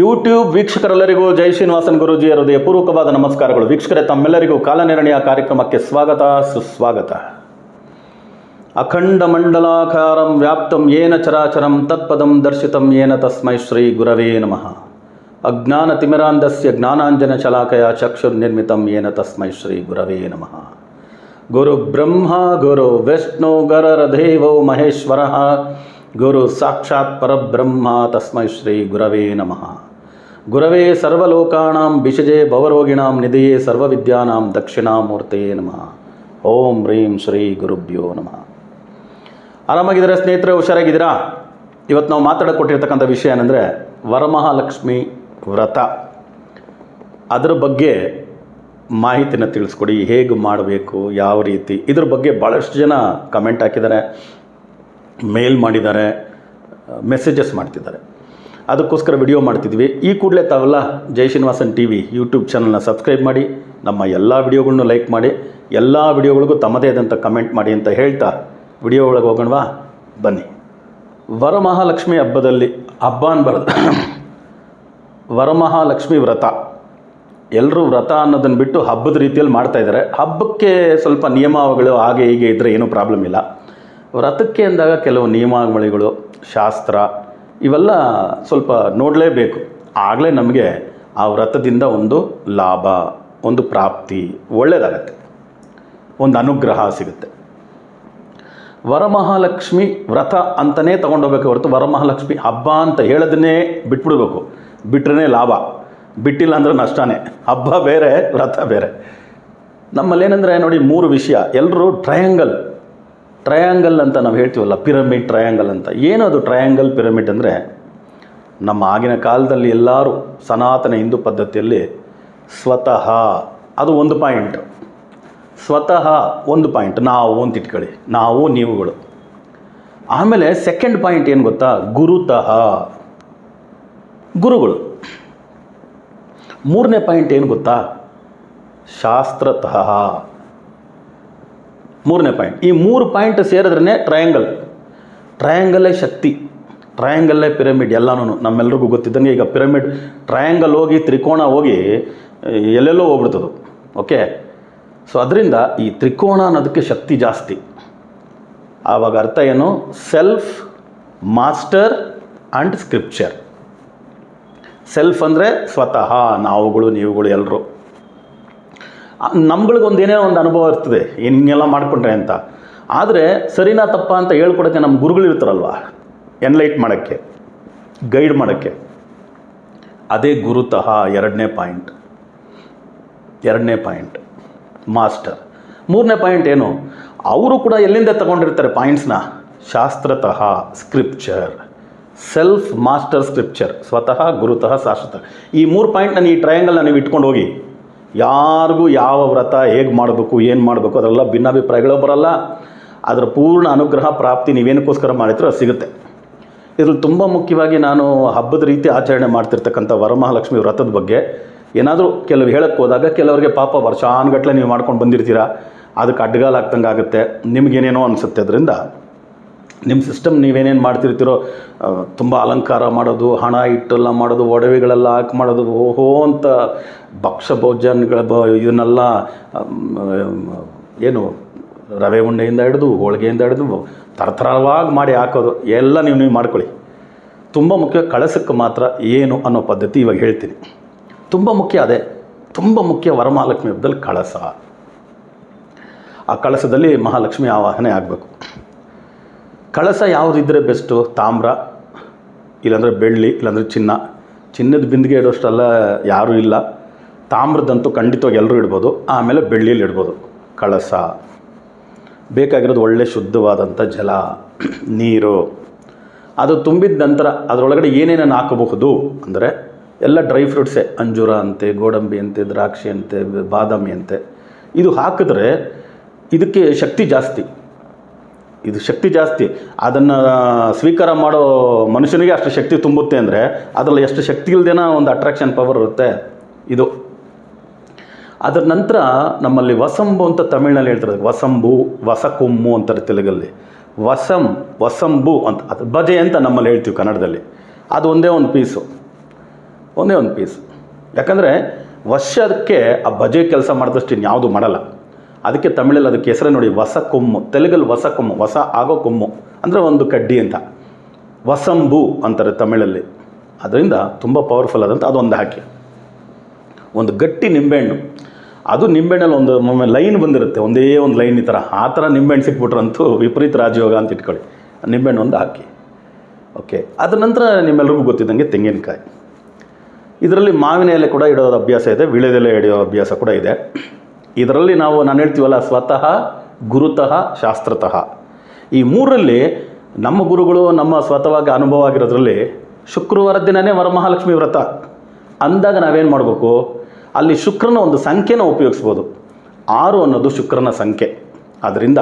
YouTube ವೀಕ್ಷಕರೆಲ್ಲರಿಗೂ ಜೈ ಶ್ರೀನಿವಾಸನ್ ಗುರುಜಿಯ ಹೃದಯಪೂರ್ವಕವಾದ ನಮಸ್ಕಾರಗಳು. ವೀಕ್ಷಕರೇ, ತಮ್ಮೆಲ್ಲರಿಗೂ ಕಾಲನಿರ್ಣಯ ಕಾರ್ಯಕ್ರಮಕ್ಕೆ ಸ್ವಾಗತ, ಸುಸ್ವಾಗತ. ಅಖಂಡ ಮಂಡಲಾಕಾರಂ ವ್ಯಾಪ್ತಂ ಏನ ಚರಾಚರಂ ತತ್ಪದಂ ದರ್ಶಿತಂ ಏನ ತಸ್ಮೈ ಶ್ರೀ ಗುರವೇ ನಮಃ. ಅಜ್ಞಾನತಿಮಿರಾಂಧಸ್ಯ ಜ್ಞಾನಾಂಜನ ಚಕ್ಷುರ್ ನಿರ್ಮಿತಂ ಏನ ತಸ್ಮೈ ಶ್ರೀ ಗುರವೇ ನಮಃ. ಗುರು ಬ್ರಹ್ಮ, ಗುರು ವಿಷ್ಣು ಗರರದೇವೋ ಮಹೇಶ್ವರ. ಗುರು ಸಾಕ್ಷಾತ್ ಪರಬ್ರಹ್ಮ ತಸ್ಮೈ ಶ್ರೀ ಗುರವೇ ನಮಃ. ಗುರವೇ ಸರ್ವಲೋಕಾಂ ಬಿಷಜೆ ಭವರೋಗಿಣಾಂ ನಿಧಿಯೇ ಸರ್ವವಿದ್ಯಾನಾಂ ದಕ್ಷಿಣಾಮೂರ್ತೇ ನಮಃ. ಓಂ ಹ್ರೀಂ ಶ್ರೀ ಗುರುಭ್ಯೋ ನಮಃ. ಆರಾಮಾಗಿದ್ದೀರಾ ಸ್ನೇಹಿತರೆ, ಹುಷಾರಾಗಿದ್ದೀರಾ? ಇವತ್ತು ನಾವು ಮಾತಾಡಕ್ಕೆ ಕೊಟ್ಟಿರ್ತಕ್ಕಂಥ ವಿಷಯ ಏನಂದರೆ ವರಮಹಾಲಕ್ಷ್ಮಿ ವ್ರತ. ಅದರ ಬಗ್ಗೆ ಮಾಹಿತಿನ ತಿಳಿಸ್ಕೊಡಿ, ಹೇಗೆ ಮಾಡಬೇಕು, ಯಾವ ರೀತಿ, ಇದ್ರ ಬಗ್ಗೆ ಭಾಳಷ್ಟು ಜನ ಕಮೆಂಟ್ ಹಾಕಿದ್ದಾರೆ. ಮೇಲ್ ಮಾಡಿದ್ದಾರೆ ಮೆಸೇಜಸ್ ಮಾಡ್ತಿದ್ದಾರೆ. ಅದಕ್ಕೋಸ್ಕರ ವಿಡಿಯೋ ಮಾಡ್ತಿದ್ವಿ. ಈ ಕೂಡಲೇ ತಾವೆಲ್ಲ Jai Srinivasan T V YouTube ಚಾನಲ್ನ ಸಬ್ಸ್ಕ್ರೈಬ್ ಮಾಡಿ, ನಮ್ಮ ಎಲ್ಲ ವಿಡಿಯೋಗಳನ್ನು ಲೈಕ್ ಮಾಡಿ, ಎಲ್ಲ ವಿಡಿಯೋಗಳಿಗೂ ತಮ್ಮದೇ ಆದಂಥ ಕಮೆಂಟ್ ಮಾಡಿ ಅಂತ ಹೇಳ್ತಾ ವಿಡಿಯೋ ಒಳಗೆ ಹೋಗೋಣವಾ? ಬನ್ನಿ. ವರಮಹಾಲಕ್ಷ್ಮಿ ಹಬ್ಬದಲ್ಲಿ ಹಬ್ಬ ಅನ್ಬಾರ್ದು. ವರಮಹಾಲಕ್ಷ್ಮಿ ವ್ರತ. ಎಲ್ಲರೂ ವ್ರತ ಅನ್ನೋದನ್ನು ಬಿಟ್ಟು ಹಬ್ಬದ ರೀತಿಯಲ್ಲಿ ಮಾಡ್ತಾ ಇದ್ದಾರೆ. ಹಬ್ಬಕ್ಕೆ ಸ್ವಲ್ಪ ನಿಯಮಾವಳಿಗಳು ಹಾಗೆ ಹೀಗೆ ಇದ್ದರೆ ಏನೂ ಪ್ರಾಬ್ಲಮ್ ಇಲ್ಲ. ವ್ರತಕ್ಕೆ ಅಂದಾಗ ಕೆಲವು ನಿಯಮಾವಳಿಗಳು, ಶಾಸ್ತ್ರ ಇವೆಲ್ಲ ಸ್ವಲ್ಪ ನೋಡಲೇಬೇಕು. ಆಗಲೇ ನಮಗೆ ಆ ವ್ರತದಿಂದ ಒಂದು ಲಾಭ, ಒಂದು ಪ್ರಾಪ್ತಿ ಒಳ್ಳೆಯದಾಗತ್ತೆ ಒಂದು ಅನುಗ್ರಹ ಸಿಗುತ್ತೆ. ವರಮಹಾಲಕ್ಷ್ಮಿ ವ್ರತ ಅಂತಲೇ ತೊಗೊಂಡೋಗ್ಬೇಕು ಹೊರತು ವರಮಹಾಲಕ್ಷ್ಮಿ ಹಬ್ಬ ಅಂತ ಹೇಳೋದನ್ನೇ ಬಿಟ್ಬಿಡ್ಬೇಕು. ಬಿಟ್ರೇ ಲಾಭ. ಬಿಟ್ಟಿಲ್ಲ ಅಂದ್ರೆ ನಷ್ಟನೇ. ಹಬ್ಬ ಬೇರೆ, ವ್ರತ ಬೇರೆ. ನಮ್ಮಲ್ಲೇನೆಂದರೆ ನೋಡಿ ಮೂರು ವಿಷಯ. ಎಲ್ಲರೂ ಟ್ರಯಾಂಗಲ್ ಟ್ರಯಾಂಗಲ್ ಅಂತ ನಾವು ಹೇಳ್ತೀವಲ್ಲ, ಪಿರಮಿಡ್ ಟ್ರಯಾಂಗಲ್ ಅಂತ. ಏನದು ಟ್ರಯಾಂಗಲ್, ಪಿರಮಿಡ್ ಅಂದರೆ? ನಮ್ಮ ಆಗಿನ ಕಾಲದಲ್ಲಿ ಎಲ್ಲರೂ ಸನಾತನ ಹಿಂದೂ ಪದ್ಧತಿಯಲ್ಲಿ ಸ್ವತಃ, ಅದು ಒಂದು ಪಾಯಿಂಟ್. ಸ್ವತಃ ಒಂದು ಪಾಯಿಂಟ್, ನಾವು ಅಂತ ಇಟ್ಕೊಳ್ಳಿ. ನಾವು, ನೀವುಗಳು. ಆಮೇಲೆ ಸೆಕೆಂಡ್ ಪಾಯಿಂಟ್ ಏನು ಗೊತ್ತಾ? ಗುರುತಃ. ಗುರುಗಳು. ಮೂರನೇ ಪಾಯಿಂಟ್ ಏನು ಗೊತ್ತಾ? ಶಾಸ್ತ್ರತಃ. ಮೂರನೇ ಪಾಯಿಂಟ್ ಈ ಮೂರು ಪಾಯಿಂಟ್ ಸೇರಿದ್ರೇ ಟ್ರಯಾಂಗಲ್ ಟ್ರಯಾಂಗಲ್ಲೇ ಶಕ್ತಿ. ಟ್ರಯಾಂಗಲ್ಲೇ ಪಿರಮಿಡ್ ಎಲ್ಲನೂ ನಮ್ಮೆಲ್ರಿಗೂ ಗೊತ್ತಿದ್ದಂಗೆ ಈಗ ಪಿರಮಿಡ್ ಟ್ರಯಾಂಗಲ್ ಹೋಗಿ ತ್ರಿಕೋಣ ಹೋಗಿ ಎಲ್ಲೆಲ್ಲೋ ಹೋಗ್ಬಿಡ್ತದು. ಓಕೆ ಸೊ ಅದರಿಂದ ಈ ತ್ರಿಕೋಣ ಅನ್ನೋದಕ್ಕೆ ಶಕ್ತಿ ಜಾಸ್ತಿ. ಆವಾಗ ಅರ್ಥ ಏನು? Self master and scripture self ಅಂದರೆ ಸ್ವತಃ, ನಾವುಗಳು, ನೀವುಗಳು ಎಲ್ಲರೂ ನಮ್ಗಳಿಗೊಂದು ಏನೇ ಒಂದು ಅನುಭವ ಇರ್ತದೆ ಏನು ಹಿಂಗೆಲ್ಲ ಮಾಡಿಕೊಂಡ್ರೆ ಅಂತ. ಆದರೆ ಸರಿನಾ ತಪ್ಪ ಅಂತ ಹೇಳ್ಕೊಡೋಕ್ಕೆ ನಮ್ಮ ಗುರುಗಳು ಇರ್ತಾರಲ್ವ ಎನ್ಲೈಟ್ ಮಾಡೋಕ್ಕೆ ಗೈಡ್ ಮಾಡೋಕ್ಕೆ. ಅದೇ ಗುರುತಃ ಎರಡನೇ ಪಾಯಿಂಟ್. ಎರಡನೇ ಪಾಯಿಂಟ್. ಮಾಸ್ಟರ್. ಮೂರನೇ ಪಾಯಿಂಟ್ ಏನು? ಅವರು ಕೂಡ ಎಲ್ಲಿಂದ ತಗೊಂಡಿರ್ತಾರೆ ಪಾಯಿಂಟ್ಸ್ನ? ಶಾಸ್ತ್ರತಃ ಸ್ಕ್ರಿಪ್ಚರ್. Self master scripture. ಸ್ವತಃ ಗುರುತಃ ಶಾಶ್ವತ. ಈ ಮೂರು ಪಾಯಿಂಟ್ನ ಈ ಟ್ರಯಾಂಗಲ್ನ ನೀವು ಇಟ್ಕೊಂಡು ಹೋಗಿ. ಯಾರಿಗೂ ಯಾವ ವ್ರತ ಹೇಗೆ ಮಾಡಬೇಕು, ಏನು ಮಾಡಬೇಕು ಅದರೆಲ್ಲ ಭಿನ್ನಾಭಿಪ್ರಾಯಗಳು ಬರಲ್ಲ. ಅದರ ಪೂರ್ಣ ಅನುಗ್ರಹ ಪ್ರಾಪ್ತಿ ನೀವೇನಕ್ಕೋಸ್ಕರ ಮಾಡಿದ್ರೆ ಅದು ಸಿಗುತ್ತೆ. ಇದ್ರಲ್ಲಿ ತುಂಬ ಮುಖ್ಯವಾಗಿ ನಾನು ಹಬ್ಬದ ರೀತಿ ಆಚರಣೆ ಮಾಡ್ತಿರ್ತಕ್ಕಂಥ ವರಮಹಾಲಕ್ಷ್ಮಿ ವ್ರತದ ಬಗ್ಗೆ ಏನಾದರೂ ಕೆಲವು ಹೇಳಕ್ಕೆ ಹೋದಾಗ ಕೆಲವರಿಗೆ ಪಾಪ ವರ್ಷಾನುಗಟ್ಟಲೆ ನೀವು ಮಾಡ್ಕೊಂಡು ಬಂದಿರ್ತೀರಾ, ಅದಕ್ಕೆ ಅಡ್ಡಗಾಲ ಆಗ್ತಂಗೆ ಆಗುತ್ತೆ ನಿಮಗೇನೇನೋ ಅನಿಸುತ್ತೆ. ಅದರಿಂದ ನಿಮ್ಮ ಸಿಸ್ಟಮ್ ನೀವೇನೇನು ಮಾಡ್ತಿರ್ತೀರೋ ತುಂಬ ಅಲಂಕಾರ ಮಾಡೋದು, ಹಣ ಇಟ್ಟೆಲ್ಲ ಮಾಡೋದು, ಒಡವೆಗಳೆಲ್ಲ ಹಾಕಿ ಮಾಡೋದು, ಓಹೋ ಅಂತ ಭಕ್ಷ ಭೋಜನಗಳ ಬ ಇದನ್ನೆಲ್ಲ ಏನು, ರವೆ ಉಂಡೆಯಿಂದ ಹಿಡಿದು, ಹೋಳಿಗೆಯಿಂದ ಹಿಡಿದು ಥರವಾಗಿ ಮಾಡಿ ಹಾಕೋದು, ಎಲ್ಲ ನೀವು ನೀವು ಮಾಡ್ಕೊಳ್ಳಿ. ತುಂಬ ಮುಖ್ಯ ಕಳಸಕ್ಕೆ ಮಾತ್ರ ಏನು ಅನ್ನೋ ಪದ್ಧತಿ ಇವಾಗ ಹೇಳ್ತೀನಿ. ತುಂಬ ಮುಖ್ಯ ಅದೇ, ತುಂಬ ಮುಖ್ಯ ವರಮಹಾಲಕ್ಷ್ಮಿ ಹಬ್ಬದಲ್ಲಿ ಕಳಸ. ಆ ಕಳಸದಲ್ಲಿ ಮಹಾಲಕ್ಷ್ಮಿ ಆವಾಹನೆ ಆಗಬೇಕು. ಕಳಸ ಯಾವುದಿದ್ದರೆ ಬೆಸ್ಟು? ತಾಮ್ರ, ಇಲ್ಲಾಂದರೆ ಬೆಳ್ಳಿ, ಇಲ್ಲಾಂದರೆ ಚಿನ್ನ. ಚಿನ್ನದ ಬಿಂದಿಗೆ ಇಡೋಷ್ಟೆಲ್ಲ ಯಾರೂ ಇಲ್ಲ. ತಾಮ್ರದಂತೂ ಖಂಡಿತವಾಗಿ ಎಲ್ಲರೂ ಇಡ್ಬೋದು. ಆಮೇಲೆ ಬೆಳ್ಳಿಯಲ್ಲಿ ಇಡ್ಬೋದು. ಕಳಸ. ಬೇಕಾಗಿರೋದು ಒಳ್ಳೆ ಶುದ್ಧವಾದಂಥ ಜಲ, ನೀರು. ಅದು ತುಂಬಿದ ನಂತರ ಅದರೊಳಗಡೆ ಏನೇನೇನು ಹಾಕಬಹುದು? ಅಂದರೆ ಎಲ್ಲ ಡ್ರೈ ಫ್ರೂಟ್ಸೇ. ಅಂಜೂರ ಅಂತೆ, ಗೋಡಂಬಿ ಅಂತೆ, ದ್ರಾಕ್ಷಿ ಅಂತೆ, ಬಾದಾಮಿ ಅಂತೆ. ಇದು ಹಾಕಿದ್ರೆ ಇದಕ್ಕೆ ಶಕ್ತಿ ಜಾಸ್ತಿ. ಇದು ಶಕ್ತಿ ಜಾಸ್ತಿ. ಅದನ್ನು ಸ್ವೀಕಾರ ಮಾಡೋ ಮನುಷ್ಯನಿಗೆ ಅಷ್ಟು ಶಕ್ತಿ ತುಂಬುತ್ತೆ ಅಂದರೆ ಅದರಲ್ಲಿ ಎಷ್ಟು ಶಕ್ತಿ ಇಲ್ಲದೇನ ಒಂದು ಅಟ್ರಾಕ್ಷನ್ ಪವರ್ ಇರುತ್ತೆ. ಇದು. ಅದರ ನಂತರ ನಮ್ಮಲ್ಲಿ ವಸಂಬು ಅಂತ ತಮಿಳಿನಲ್ಲಿ ಹೇಳ್ತಾರೆ. ವಸಂಬು ವಸಕೊಮ್ಮು ಅಂತಾರೆ ತೆಲುಗಲ್ಲಿ. ವಸಂ ವಸಂಬು ಅಂತ, ಅದು ಬಜೆ ಅಂತ ನಮ್ಮಲ್ಲಿ ಹೇಳ್ತೀವಿ ಕನ್ನಡದಲ್ಲಿ. ಅದು ಒಂದೇ ಒಂದು ಪೀಸು ಒಂದೇ ಒಂದು ಪೀಸು ಯಾಕಂದರೆ ವರ್ಷಕ್ಕೆ ಆ ಬಜೆ ಕೆಲಸ ಮಾಡಿದಷ್ಟು ಇನ್ಯಾವುದು ಮಾಡಲ್ಲ. ಅದಕ್ಕೆ ತಮಿಳಲ್ಲಿ ಅದಕ್ಕೆ ಹೆಸರೇ ನೋಡಿ ಹೊಸ ಕೊಮ್ಮು. ತೆಲುಗಲ್ಲಿ ಹೊಸ ಕೊಮ್ಮು ಹೊಸ ಆಗೋ ಕೊಮ್ಮು. ಅಂದರೆ ಒಂದು ಕಡ್ಡಿ ಅಂತ. ವಸಂಬು ಅಂತಾರೆ ತಮಿಳಲ್ಲಿ. ಅದರಿಂದ ತುಂಬ ಪವರ್ಫುಲ್ ಆದಂಥ ಅದೊಂದು ಹಾಕಿ. ಒಂದು ಗಟ್ಟಿ ನಿಂಬೆಹಣ್ಣು. ಅದು ನಿಂಬೆಹಣ್ಣಲ್ಲಿ ಒಂದು ಒಮ್ಮೆ ಲೈನ್ ಬಂದಿರುತ್ತೆ. ಒಂದೇ ಒಂದು ಲೈನ್ ಈ ಥರ ಆ ಥರ ನಿಂಬೆಹಣ್ಣು ಸಿಕ್ಬಿಟ್ರಂತೂ ವಿಪರೀತ ರಾಜಯೋಗ ಅಂತ ಇಟ್ಕೊಳ್ಳಿ. ನಿಂಬೆಹಣ್ಣು ಒಂದು ಹಾಕಿ. ಓಕೆ ಅದ್ರ ನಂತರ ನಿಮ್ಮೆಲ್ಲರಿಗೂ ಗೊತ್ತಿದ್ದಂಗೆ ತೆಂಗಿನಕಾಯಿ. ಇದರಲ್ಲಿ ಮಾವಿನ ಎಲೆ ಕೂಡ ಇಡೋದು ಅಭ್ಯಾಸ ಇದೆ. ವಿಳೆದೆಲೆ ಹಿಡಿಯೋ ಅಭ್ಯಾಸ ಕೂಡ ಇದೆ. ಇದರಲ್ಲಿ ನಾವು ನಾನು ಹೇಳ್ತೀವಲ್ಲ ಸ್ವತಃ, ಗುರುತಃ, ಶಾಸ್ತ್ರತಃ. ಈ ಮೂರರಲ್ಲಿ ನಮ್ಮ ಗುರುಗಳು ನಮ್ಮ ಸ್ವತಃವಾಗಿ ಅನುಭವ ಆಗಿರೋದ್ರಲ್ಲಿ ಶುಕ್ರವಾರ ದಿನವೇ ವರಮಹಾಲಕ್ಷ್ಮಿ ವ್ರತ. ಅಂದಾಗ ನಾವೇನು ಮಾಡಬೇಕು? ಅಲ್ಲಿ ಶುಕ್ರನ ಒಂದು ಸಂಖ್ಯೆನ ಉಪಯೋಗಿಸ್ಬೋದು. ಆರು ಅನ್ನೋದು ಶುಕ್ರನ ಸಂಖ್ಯೆ. ಅದರಿಂದ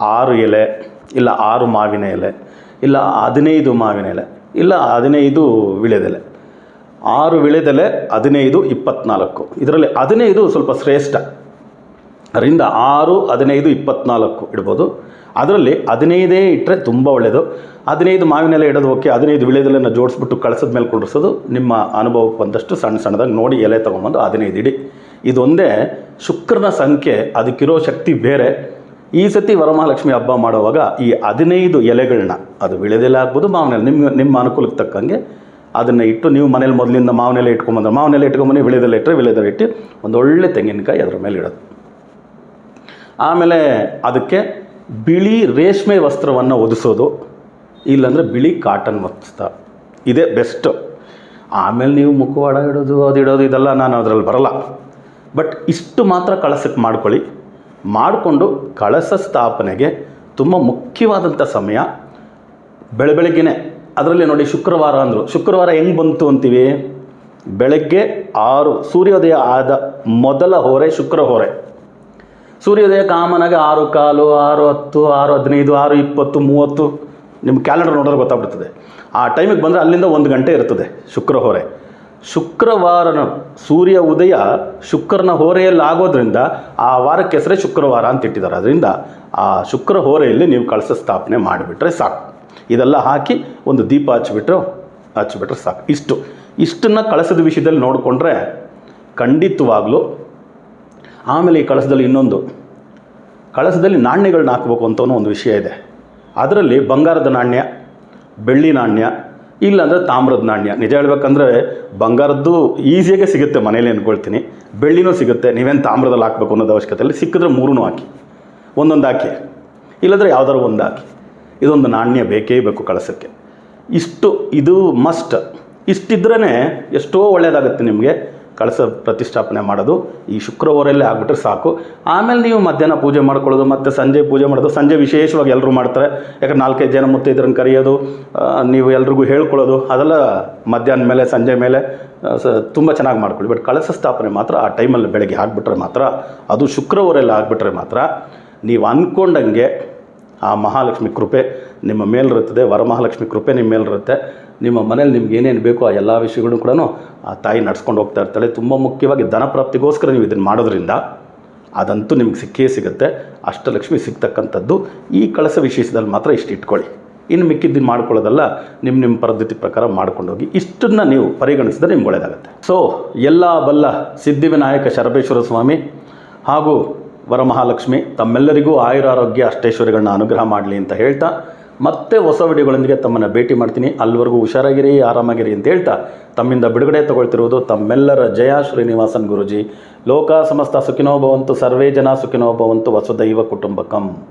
ಆರು ಎಲೆ, ಇಲ್ಲ ಆರು ಮಾವಿನ ಎಲೆ, ಇಲ್ಲ ಹದಿನೈದು ಮಾವಿನ ಎಲೆ, ಇಲ್ಲ ಹದಿನೈದು ವಿಳೆದೆಲೆ ಆರು ವಿಳೆದೆಲೆ ಹದಿನೈದು ಇಪ್ಪತ್ತ್ನಾಲ್ಕು ಇದರಲ್ಲಿ ಹದಿನೈದು ಸ್ವಲ್ಪ ಶ್ರೇಷ್ಠ. ಅದರಿಂದ ಆರು, ಹದಿನೈದು, ಇಪ್ಪತ್ನಾಲ್ಕು ಇಡ್ಬೋದು. ಅದರಲ್ಲಿ ಹದಿನೈದೇ ಇಟ್ಟರೆ ತುಂಬ ಒಳ್ಳೆಯದು ಹದಿನೈದು ಮಾವಿನೆಲ್ಲ ಇಡೋದು ಓಕೆ, ಹದಿನೈದು ವಿಳೆದೆಲೆನ ಜೋಡಿಸ್ಬಿಟ್ಟು ಕಳಸದ ಮೇಲೆ ಕುಡಿಸೋದು ನಿಮ್ಮ ಅನುಭವಕ್ಕೆ ಬಂದಷ್ಟು ಸಣ್ಣ ಸಣ್ಣದಾಗಿ ನೋಡಿ ಎಲೆ ತೊಗೊಂಬಂದು ಹದಿನೈದು ಇಡಿ. ಇದೊಂದೇ ಶುಕ್ರನ ಸಂಖ್ಯೆ, ಅದಕ್ಕಿರೋ ಶಕ್ತಿ ಬೇರೆ. ಈ ಸತಿ ವರಮಹಾಲಕ್ಷ್ಮಿ ಹಬ್ಬ ಮಾಡುವಾಗ ಈ ಹದಿನೈದು ಎಲೆಗಳನ್ನ ಅದು ವಿಳೆದೆಲೆ ಆಗ್ಬೋದು, ಮಾವಿನೆಲೆ, ನಿಮ್ಮ ನಿಮ್ಮ ಅನುಕೂಲಕ್ಕೆ ತಕ್ಕಂಗೆ ಅದನ್ನು ಇಟ್ಟು ನೀವು ಮನೇಲಿ ಮೊದಲಿಂದ ಮಾವಿನ ಎಲೆ ಇಟ್ಕೊಂಬಂದ್ರೆ ಮಾವಿನ ಇಟ್ಕೊಂಡು ಇಟ್ಕೊಂಬನ್ನಿ ವಿಳೆದೆಲೆ ಇಟ್ಟರೆ ವಿಳೆದೆಲೆ ಇಟ್ಟು ಒಳ್ಳೆ ತೆಂಗಿನಕಾಯಿ ಅದರ ಮೇಲೆ ಇಡೋದು. ಆಮೇಲೆ ಅದಕ್ಕೆ ಬಿಳಿ ರೇಷ್ಮೆ ವಸ್ತ್ರವನ್ನು ಒದಿಸೋದು ಇಲ್ಲಾಂದರೆ ಬಿಳಿ ಕಾಟನ್ ವಸ್ತ್ರ. ಇದೇ ಬೆಸ್ಟು ಆಮೇಲೆ ನೀವು ಮುಖವಾಡ ಇಡೋದು, ಅದು ಇಡೋದು, ಇದೆಲ್ಲ ನಾನು ಅದರಲ್ಲಿ ಬರಲ್ಲ. ಬಟ್ ಇಷ್ಟು ಮಾತ್ರ ಕಳಸಕ್ಕೆ ಮಾಡ್ಕೊಳ್ಳಿ. ಮಾಡಿಕೊಂಡು ಕಳಸ ಸ್ಥಾಪನೆಗೆ ತುಂಬ ಮುಖ್ಯವಾದಂಥ ಸಮಯ ಬೆಳೆ ಬೆಳಗ್ಗೆನೆ. ಅದರಲ್ಲಿ ನೋಡಿ ಶುಕ್ರವಾರ ಅಂದರು. ಶುಕ್ರವಾರ ಹೆಂಗೆ ಬಂತು ಅಂತೀವಿ? ಬೆಳಗ್ಗೆ ಆರು, ಸೂರ್ಯೋದಯ ಆದ ಮೊದಲ ಹೊರೆ ಶುಕ್ರ ಹೊರೆ. ಸೂರ್ಯೋದಯ ಕಾಮನಾಗಿ ಆರು ಕಾಲು, ಆರು ಹತ್ತು, ಆರು ಹದಿನೈದು, ಆರು ಇಪ್ಪತ್ತು, ಮೂವತ್ತು. ನಿಮ್ಮ ಕ್ಯಾಲೆಂಡರ್ ನೋಡಿದ್ರೆ ಗೊತ್ತಾಗ್ಬಿಡ್ತದೆ. ಆ ಟೈಮಿಗೆ ಬಂದರೆ ಅಲ್ಲಿಂದ ಒಂದು ಗಂಟೆ ಇರ್ತದೆ ಶುಕ್ರ ಹೊರೆ. ಶುಕ್ರವಾರನ ಸೂರ್ಯ ಉದಯ ಶುಕ್ರನ ಹೋರೆಯಲ್ಲಿ ಆಗೋದ್ರಿಂದ ಆ ವಾರಕ್ಕೆ ಹೆಸರೇ ಶುಕ್ರವಾರ ಅಂತ ಇಟ್ಟಿದ್ದಾರೆ. ಅದರಿಂದ ಆ ಶುಕ್ರ ಹೋರೆಯಲ್ಲಿ ನೀವು ಕಳಸ ಸ್ಥಾಪನೆ ಮಾಡಿಬಿಟ್ರೆ ಸಾಕು. ಇದೆಲ್ಲ ಹಾಕಿ ಒಂದು ದೀಪ ಹಚ್ಚಿಬಿಟ್ರು, ಹಚ್ಚಿಬಿಟ್ರೆ ಸಾಕು. ಇಷ್ಟು. ಇಷ್ಟನ್ನು ಕಳಸದ ವಿಷಯದಲ್ಲಿ ನೋಡಿಕೊಂಡ್ರೆ ಖಂಡಿತವಾಗ್ಲೂ ಆಮೇಲೆ ಈ ಕಳಸದಲ್ಲಿ ಇನ್ನೊಂದು. ಕಳಸದಲ್ಲಿ ನಾಣ್ಯಗಳನ್ನ ಹಾಕಬೇಕು ಅಂತ ಒಂದು ವಿಷಯ ಇದೆ. ಅದರಲ್ಲಿ ಬಂಗಾರದ ನಾಣ್ಯ, ಬೆಳ್ಳಿ ನಾಣ್ಯ, ಇಲ್ಲಾಂದರೆ ತಾಮ್ರದ ನಾಣ್ಯ. ನಿಜ ಹೇಳ್ಬೇಕಂದ್ರೆ ಬಂಗಾರದ್ದು ಈಸಿಯಾಗೆ ಸಿಗುತ್ತೆ ಮನೇಲಿ ಅಂದ್ಕೊಳ್ತೀನಿ ಬೆಳ್ಳಿನೂ ಸಿಗುತ್ತೆ. ನೀವೇನು ತಾಮ್ರದಲ್ಲಿ ಹಾಕಬೇಕು ಅನ್ನೋದು ಅವಶ್ಯಕತೆ ಇಲ್ಲ ಸಿಕ್ಕಿದ್ರೆ ಮೂರೂ ಹಾಕಿ. ಒಂದೊಂದು ಹಾಕಿ. ಇಲ್ಲಾಂದರೆ ಯಾವ್ದಾದ್ರು ಒಂದು ಹಾಕಿ. ಇದೊಂದು ನಾಣ್ಯ ಬೇಕೇ ಬೇಕು ಕಳಸಕ್ಕೆ. ಇಷ್ಟು, ಇದು ಮಸ್ಟ್. ಇಷ್ಟಿದ್ರೇ ಎಷ್ಟೋ ಒಳ್ಳೆಯದಾಗುತ್ತೆ ನಿಮಗೆ. ಕಳಸ ಪ್ರತಿಷ್ಠಾಪನೆ ಮಾಡೋದು ಈ ಶುಕ್ರವಾರಲ್ಲೇ ಆಗಿಬಿಟ್ರೆ ಸಾಕು. ಆಮೇಲೆ ನೀವು ಮಧ್ಯಾಹ್ನ ಪೂಜೆ ಮಾಡ್ಕೊಳ್ಳೋದು, ಮತ್ತು ಸಂಜೆ ಪೂಜೆ ಮಾಡೋದು, ಸಂಜೆ ವಿಶೇಷವಾಗಿ ಎಲ್ಲರೂ ಮಾಡ್ತಾರೆ. ಯಾಕಂದ್ರೆ ನಾಲ್ಕೈದು ಜನ ಮುತ್ತೈದರನ್ನು ಕರೆಯೋದು ನೀವು ಎಲ್ರಿಗೂ ಹೇಳ್ಕೊಳ್ಳೋದು, ಅದೆಲ್ಲ ಮಧ್ಯಾಹ್ನ ಮೇಲೆ, ಸಂಜೆ ಮೇಲೆ ಸ, ತುಂಬ ಚೆನ್ನಾಗಿ ಮಾಡ್ಕೊಳ್ಳಿ. ಬಟ್ ಕಳಸ ಸ್ಥಾಪನೆ ಮಾತ್ರ ಆ ಟೈಮಲ್ಲಿ ಬೆಳಗ್ಗೆ ಆಗಿಬಿಟ್ರೆ ಮಾತ್ರ, ಅದು ಶುಕ್ರವಾರಲ್ಲಿ ಆಗಿಬಿಟ್ರೆ ಮಾತ್ರ ನೀವು ಅಂದ್ಕೊಂಡಂಗೆ ಆ ಮಹಾಲಕ್ಷ್ಮಿ ಕೃಪೆ ನಿಮ್ಮ ಮೇಲಿರುತ್ತದೆ, ವರಮಹಾಲಕ್ಷ್ಮಿ ಕೃಪೆ ನಿಮ್ಮ ಮೇಲಿರುತ್ತೆ. ನಿಮ್ಮ ಮನೇಲಿ ನಿಮ್ಗೆ ಏನೇನು ಬೇಕೋ ಆ ಎಲ್ಲ ವಿಷಯಗಳನ್ನು ಕೂಡ ಆ ತಾಯಿ ನಡ್ಸ್ಕೊಂಡು ಹೋಗ್ತಾ ಇರ್ತಾಳೆ. ತುಂಬ ಮುಖ್ಯವಾಗಿ ಧನ ಪ್ರಾಪ್ತಿಗೋಸ್ಕರ ನೀವು ಇದನ್ನು ಮಾಡೋದ್ರಿಂದ ಅದಂತೂ ನಿಮ್ಗೆ ಸಿಕ್ಕೇ ಸಿಗುತ್ತೆ. ಅಷ್ಟಲಕ್ಷ್ಮಿ ಸಿಗ್ತಕ್ಕಂಥದ್ದು ಈ ಕಳಸ ವಿಶೇಷದಲ್ಲಿ ಮಾತ್ರ ಇಷ್ಟು ಇಟ್ಕೊಳ್ಳಿ. ಇನ್ನು ಮಿಕ್ಕಿದ್ದನ್ನು ಮಾಡ್ಕೊಳ್ಳೋದಲ್ಲ ನಿಮ್ಮ ನಿಮ್ಮ ಪದ್ಧತಿ ಪ್ರಕಾರ ಮಾಡ್ಕೊಂಡು ಹೋಗಿ ಇಷ್ಟನ್ನು ನೀವು ಪರಿಗಣಿಸಿದ್ರೆ ನಿಮ್ಗೆ ಒಳ್ಳೆಯದಾಗುತ್ತೆ ಸೊ ಎಲ್ಲ ಬಲ್ಲ ಸಿದ್ಧಿವಿನಾಯಕ ಶರಬೇಶ್ವರ ಸ್ವಾಮಿ ಹಾಗೂ ವರಮಹಾಲಕ್ಷ್ಮಿ ತಮ್ಮೆಲ್ಲರಿಗೂ ಆಯುರಾರೋಗ್ಯ ಅಷ್ಟೇಶ್ವರಿಗಳನ್ನ ಅನುಗ್ರಹ ಮಾಡಲಿ ಅಂತ ಹೇಳ್ತಾ ಮತ್ತೆ ಹೊಸ ವಿಡಿಯೋಗಳೊಂದಿಗೆ ತಮ್ಮನ್ನು ಭೇಟಿ ಮಾಡ್ತೀನಿ. ಅಲ್ಲಿವರೆಗೂ ಹುಷಾರಾಗಿರಿ, ಆರಾಮಾಗಿರಿ ಅಂತ ಹೇಳ್ತಾ ತಮ್ಮಿಂದ ಬಿಡುಗಡೆ ತಗೊಳ್ತಿರುವುದು ತಮ್ಮೆಲ್ಲರ ಜಯ ಶ್ರೀನಿವಾಸನ್ ಗುರುಜಿ. ಲೋಕ ಸಮಸ್ತ ಸುಖಿನೋ ಭವಂತು, ಸರ್ವೇ ಜನ ಸುಖಿನೋ ಭವಂತು, ವಸುದೈವ ಕುಟುಂಬಕಂ.